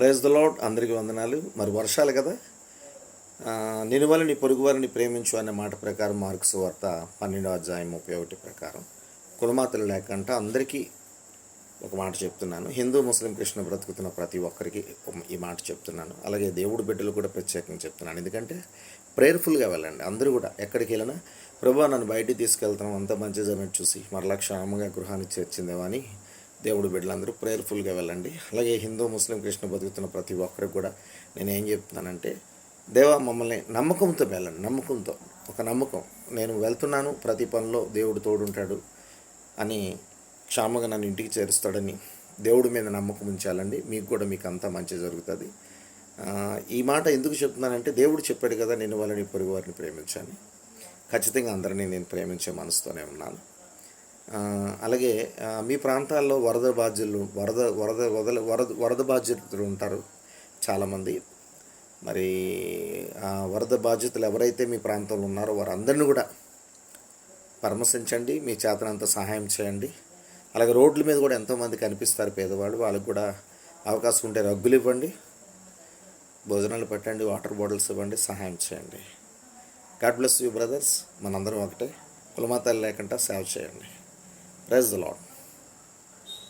Praise the lord అందరికీ వందనాలు. మరి వర్షాలు కదా. ఆ, నేను పొరుగు వారిని ప్రేమించు అనే మాట ప్రకారం మార్క్స్ వార్త పన్నెండో అధ్యాయం ముప్పై ఒకటి ప్రకారం. కులమాతలు లేకుండా అందరికీ ఒక మాట చెప్తున్నాను. హిందూ ముస్లిం కృష్ణ బ్రతుకుతున్న ప్రతి ఒక్కరికి ఈ మాట చెప్తున్నాను. అలాగే దేవుడు బిడ్డలు కూడా ప్రత్యేకంగా చెప్తున్నాను. ఎందుకంటే ప్రేయర్ఫుల్గా వెళ్ళండి. అందరూ కూడా ఎక్కడికి వెళ్ళినా ప్రభా నన్ను బయటికి తీసుకెళ్తాం అంత మంచి జరిగినట్టు చూసి మరలా క్షేమంగా గృహానికి చేర్చిందేమో అని దేవుడు బిడ్డలందరూ ప్రేయర్ఫుల్గా వెళ్ళండి. అలాగే హిందూ ముస్లిం కృష్ణ బతుకుతున్న ప్రతి ఒక్కరికి కూడా నేను ఏం చెప్తున్నానంటే దేవా మమ్మల్ని నమ్మకంతో వెళ్ళండి నమ్మకంతో. ఒక నమ్మకం. నేను వెళ్తున్నాను ప్రతి పనిలో దేవుడు తోడుంటాడు అని క్షామగా నన్ను ఇంటికి చేరుస్తాడని దేవుడి మీద నమ్మకం ఉంచాలండి. మీకు కూడా మీకు అంతా మంచి జరుగుతుంది. ఈ మాట ఎందుకు చెప్తున్నానంటే దేవుడు చెప్పాడు కదా నేను వాళ్ళని పొరుగు వారిని ప్రేమించాను. ఖచ్చితంగా అందరినీ నేను ప్రేమించే మనసుతోనే ఉన్నాను. అలాగే మీ ప్రాంతాల్లో వరద బాధ్యులు వరద వరద వదల వరద వరద బాధ్యతలు ఉంటారు చాలామంది. మరి ఆ వరద బాధ్యతలు ఎవరైతే మీ ప్రాంతంలో ఉన్నారో వారందరిని కూడా పరామర్శించండి మీ చేతనంత సహాయం చేయండి. అలాగే రోడ్ల మీద కూడా ఎంతోమంది కనిపిస్తారు పేదవాళ్ళు వాళ్ళకు కూడా అవకాశం ఉంటే రగ్గులు ఇవ్వండి భోజనాలు పెట్టండి వాటర్ బాటిల్స్ ఇవ్వండి సహాయం చేయండి. గాడ్ బ్లెస్ యూ బ్రదర్స్ మనందరం ఒకటే. కులమాతాలు లేకుండా సేవ చేయండి. Praise the lord